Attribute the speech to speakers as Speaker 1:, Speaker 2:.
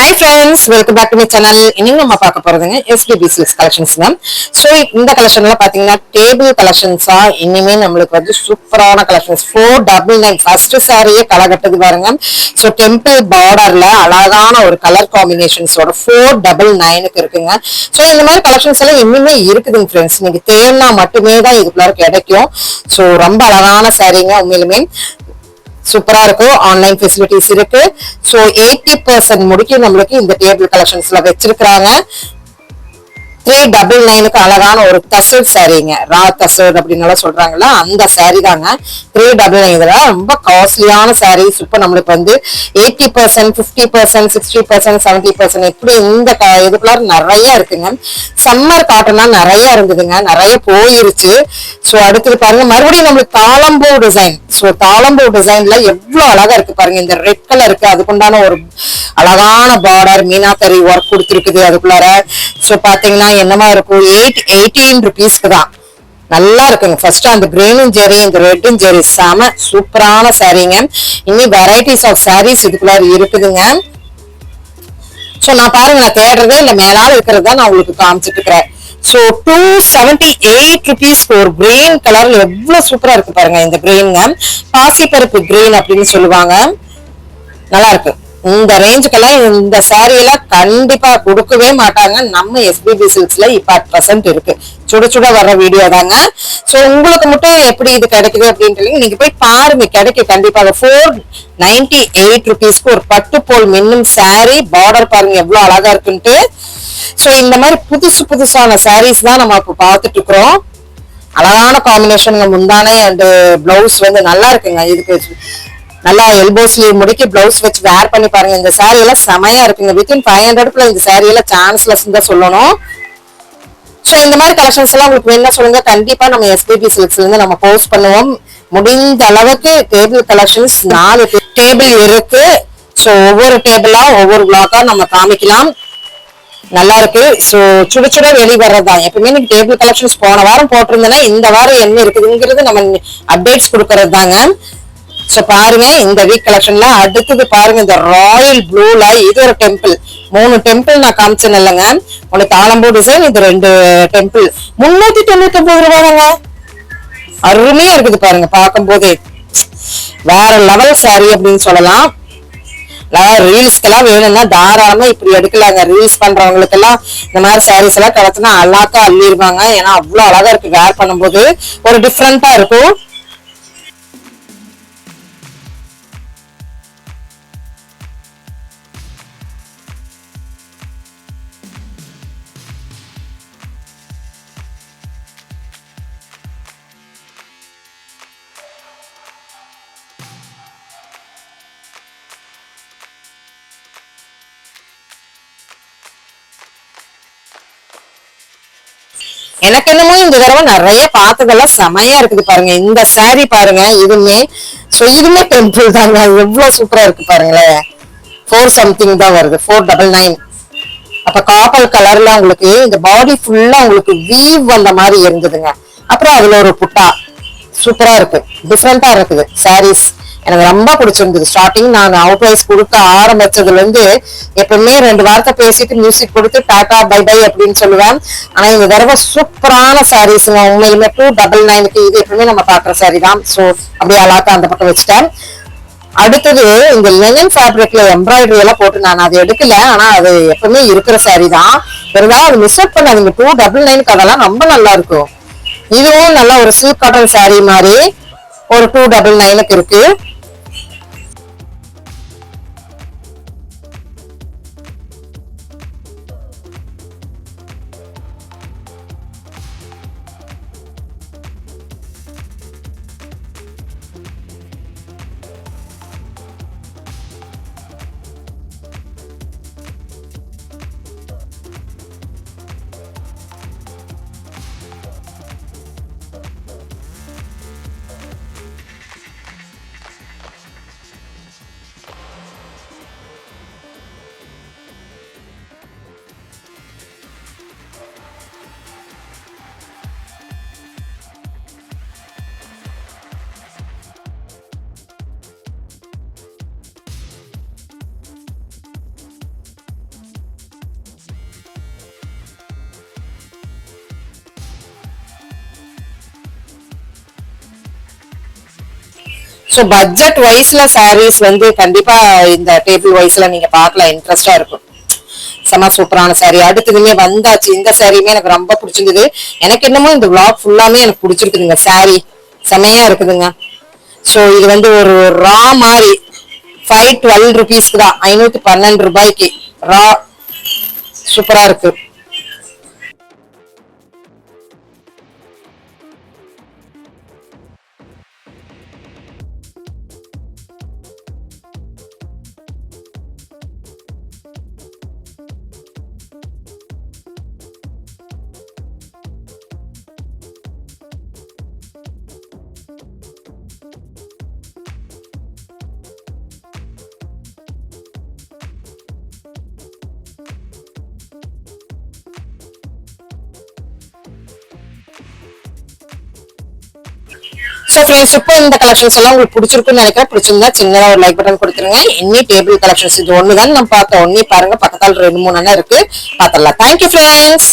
Speaker 1: Hi friends welcome back to my channel இன்னைக்கு நம்ம பார்க்க போறதுங்க எஸ்பிபி சில்க்ஸ் கலெக்ஷன்ஸ் தான் ஸோ இந்த கலெக்ஷன்ல பாத்தீங்கன்னா டேபிள் கலெக்ஷன்ஸா இனிமே நம்மளுக்கு வந்து சூப்பரான collections four double nine first சாரியே களை கட்டுது பாருங்க ஸோ டெம்பிள் பார்டர்ல அழகான ஒரு கலர் காம்பினேஷன்ஸோட ஃபோர் டபுள் நைனுக்கு இருக்குங்க. ஸோ இந்த மாதிரி கலெக்ஷன்ஸ் எல்லாம் இன்னுமே இருக்குதுங்க ஃப்ரெண்ட்ஸ் நீங்க தேடினா மட்டுமே தான் இதுக்குள்ளார கிடைக்கும். ஸோ ரொம்ப அழகான சாரீங்க உண்மையிலுமே. சூப்பரா இருக்கும். ஆன்லைன் ஃபெசிலிட்டிஸ் இருக்கு. ஸோ எயிட்டி பர்சன்ட் முடிக்க நம்மளுக்கு இந்த டேபிள் கலெக்ஷன்ஸ்ல வச்சிருக்கிறாங்க. த்ரீ டபுள் நைனுக்கு அழகான ஒரு தசர் சாரீங்க ரா தசர் அப்படின்னு எல்லாம் சொல்றாங்கல்ல அந்த சாரீ தாங்க. த்ரீ டபுள் நைன் இதெல்லாம் ரொம்ப காஸ்ட்லியான சாரீஸ் இப்போ நம்மளுக்கு வந்து eighty percent fifty percent sixty percent seventy percent இப்படி இந்த க- இதுக்குள்ள நிறைய இருக்குங்க. சம்மர் காட்டன்லாம் நிறைய இருந்ததுங்க. நிறைய போயிருச்சு. ஸோ அடுத்தது பாருங்க மறுபடியும் நம்மளுக்கு தாளம்பூ டிசைன் ஸோ தாளம்பூ டிசைன்ல எவ்வளவு அழகா இருக்கு பாருங்க. இந்த ரெட் கலருக்கு அதுக்குண்டான ஒரு அழகான பார்டர் மீனாத்தறி ஒர்க் கொடுத்துருக்குது. அதுக்குள்ளார ஸோ பாத்தீங்கன்னா என்னமா இருக்கும்? எயிட் எயிட்டீன் ருபீஸ்க்கு தான். நல்லா இருக்குங்க. ஃபர்ஸ்ட் அந்த கிரீனும் ஜெரி இந்த ரெட்டும் ஜெரி செம சூப்பரான சாரீங்க. இன்னும் வெரைட்டிஸ் ஆஃப் சாரீஸ் இதுக்குள்ளார இருக்குதுங்க. ஸோ நான் பாருங்க நான் தேடுறதே இல்லை. மேலால இருக்கிறது தான் நான் உங்களுக்கு காமிச்சிட்டு இருக்கிறேன். ஸோ டூ செவன்டி எயிட் ருபீஸ்க்கு ஒரு கிரீன் கலர்ல எவ்வளவு சூப்பரா இருக்கு பாருங்க இந்த கிரீனுங்க பாசிப்பருப்பு கிரீன் அப்படின்னு சொல்லுவாங்க. நல்லா இருக்கு. இந்த ரேஞ்சுக்கெல்லாம் இந்த saree எல்லாம் கண்டிப்பா கொடுக்கவே மாட்டாங்க. நம்ம எஸ்பிபி சில்க்ஸ்ல இப்ப அட் பிரசன்ட் இருக்கு. சுட சுட வர்ற வீடியோ தாங்க. சோ உங்களுக்கு மட்டும் எப்படி இது கிடைக்குது அப்படின்ட்டு நீங்க போய் பாருங்க. கிடைக்கும் கண்டிப்பாக ஃபோர் நைன்டி எயிட் ருபீஸ்க்கு ஒரு பட்டு போல் மின்னும் சாரி பார்டர் பாருங்க எவ்வளவு அழகா இருக்குன்ட்டு. சோ இந்த மாதிரி புதுசு புதுசான சாரீஸ் தான் நம்ம இப்போ பார்த்துட்டு இருக்கிறோம். அழகான காம்பினேஷனுங்க முந்தானே அந்த பிளவுஸ் வந்து நல்லா இருக்குங்க. இதுக்கு நல்லா எல்போ ஸ்லீவ் முடிக்கி பிளவுஸ் வச்சு வேர் பண்ணி பாருங்க. இந்த சாரி எல்லாம் செமையா இருக்குங்க வித்தின் ஃபைவ் ஹண்ட்ரட்குள்ள இந்த சாரி எல்லாம் சான்ஸ்லெஸ் தான் சொல்லணும். ஸோ இந்த மாதிரி கலெக்ஷன்ஸ் எல்லாம் உங்களுக்கு வேணும் சொல்லுங்க. கண்டிப்பா நம்ம எஸ்பிபி சில்க்ஸ்ல இருந்து நம்ம போஸ்ட் பண்ணுவோம். முடிந்த அளவுக்கு டேபிள் கலெக்ஷன்ஸ் நாலு டேபிள் இருக்கு. ஸோ ஒவ்வொரு டேபிளா ஒவ்வொரு பிளாக்கா நம்ம காமிக்கலாம். நல்லா இருக்கு. ஸோ சுட சுட வெளி வர்றதுதான் எப்பவுமே நீங்க டேபிள் கலெக்ஷன்ஸ் போன வாரம் போட்டிருந்தேன்னா இந்த வாரம் என்ன இருக்குதுங்கிறது நம்ம அப்டேட்ஸ் கொடுக்கறது தாங்க. ஸோ பாருங்க இந்த வீக் கலெக்ஷன்ல அடுத்தது பாருங்க இந்த ராயல் ப்ளூல இது ஒரு டெம்பிள் மூணு டெம்பிள் நான் காமிச்சேன் இல்லைங்க. ஒன்று தாளம்பூ டிசைன் இது ரெண்டு டெம்பிள் முன்னூத்தி தொண்ணூத்தி ஒன்பது ரூபாங்க அருமையா இருக்குது பாருங்க பார்க்கும்போதே. வேற லெவல் சாரி அப்படின்னு சொல்லலாம். ரீல்ஸ்க்கெல்லாம் வேணும்னா தாராளமா இப்படி எடுக்கலாங்க. ரீல்ஸ் பண்றவங்களுக்கு எல்லாம் இந்த மாதிரி சாரீஸ் எல்லாம் கிடைச்சுன்னா அழகா அள்ளிடுவாங்க ஏன்னா அவ்வளவு அழகா இருக்கு. வேர் பண்ணும்போது ஒரு டிஃப்ரெண்டா இருக்கும். எனக்கு என்னமோ இந்த தடவை நிறைய பார்த்ததெல்லாம் செமையா இருக்குது பாருங்க. இந்த சாரி பாருங்க. இதுவுமே ஸோ இதுவுமே டெம்பிள் தாங்க. எவ்வளவு சூப்பரா இருக்கு பாருங்களேன். ஃபோர் சம்திங் தான் வருது. ஃபோர் டபுள் நைன் அப்ப காப்பல் கலர்ல உங்களுக்கு இந்த பாடி ஃபுல்லா உங்களுக்கு வீவ் வந்த மாதிரி இருந்ததுங்க. அப்புறம் அதுல ஒரு புட்டா. சூப்பரா இருக்கு. டிஃப்ரெண்டா இருக்குது. சாரீஸ் எனக்கு ரொம்ப பிடிச்சிருந்தது. ஸ்டார்டிங் நான் அவுட் வைஸ் கொடுக்க ஆரம்பிச்சதுல இருந்து எப்பவுமே ரெண்டு வார்த்தை பேசிட்டு மியூசிக் கொடுத்து டாடா பை பை அப்படின்னு சொல்லுவேன். ஆனா இந்த தடவை சூப்பரான சாரீஸ்ங்க உண்மையிலுமே டூ டபுள் நைனுக்கு இது எப்பவுமே நம்ம பாக்குற சாரி தான். சோ அப்படியே அலாக்கா அந்த பக்கம் வச்சுட்டேன். அடுத்தது இந்த லெனன் ஃபேப்ரிக்ல எம்ப்ராய்டரி எல்லாம் போட்டு நான் அதை எடுக்கல. ஆனா அது எப்பவுமே இருக்கிற சாரி தான். இருந்தாலும் அது மிஸ் அவுட் பண்ணாதீங்க. டூ டபுள் நைனுக்கு அதெல்லாம் ரொம்ப நல்லா இருக்கும். இதுவும் நல்லா ஒரு சில்க் காட்டன் சாரி மாதிரி ஒரு டூ டபுள் நைனுக்கு இருக்கு. ஸோ பட்ஜெட் வைஸ்ல சாரீஸ் வந்து கண்டிப்பா இந்த டேபிள் வைஸ்ல நீங்க பார்க்கலாம். இன்ட்ரெஸ்டா இருக்கும். செம சூப்பரான சாரி அடுத்ததுமே வந்தாச்சு. இந்த சாரியுமே எனக்கு ரொம்ப பிடிச்சிருந்தது. எனக்கு என்னமோ இந்த விளாக் ஃபுல்லாமே எனக்கு பிடிச்சிருக்குதுங்க. சாரி செமையா இருக்குதுங்க. ஸோ இது வந்து ஒரு ரா மாதிரி. ஃபைவ் டுவெல் ருபீஸ்க்கு தான். ஐநூத்தி பன்னெண்டு ரூபாய்க்கு. ரா சூப்பரா இருக்கு. ஸோ ஃப்ரெண்ட்ஸ் இப்போ இந்த கலெக்ஷன்ஸ் எல்லாம் உங்களுக்கு பிடிச்சிருக்குன்னு நினைக்கிறேன். பிடிச்சிருந்தா சின்னதாக ஒரு லைக் பட்டன் கொடுத்துருங்க. இன்னி டேபிள் கலெக்ஷன்ஸ் இது ஒன்று தான் நம்ம பார்த்தோம். ஒன்னி பாருங்க. பக்கத்தால் ரெண்டு மூணு அண்ணா இருக்கு. பார்த்துடலாம். Thank you friends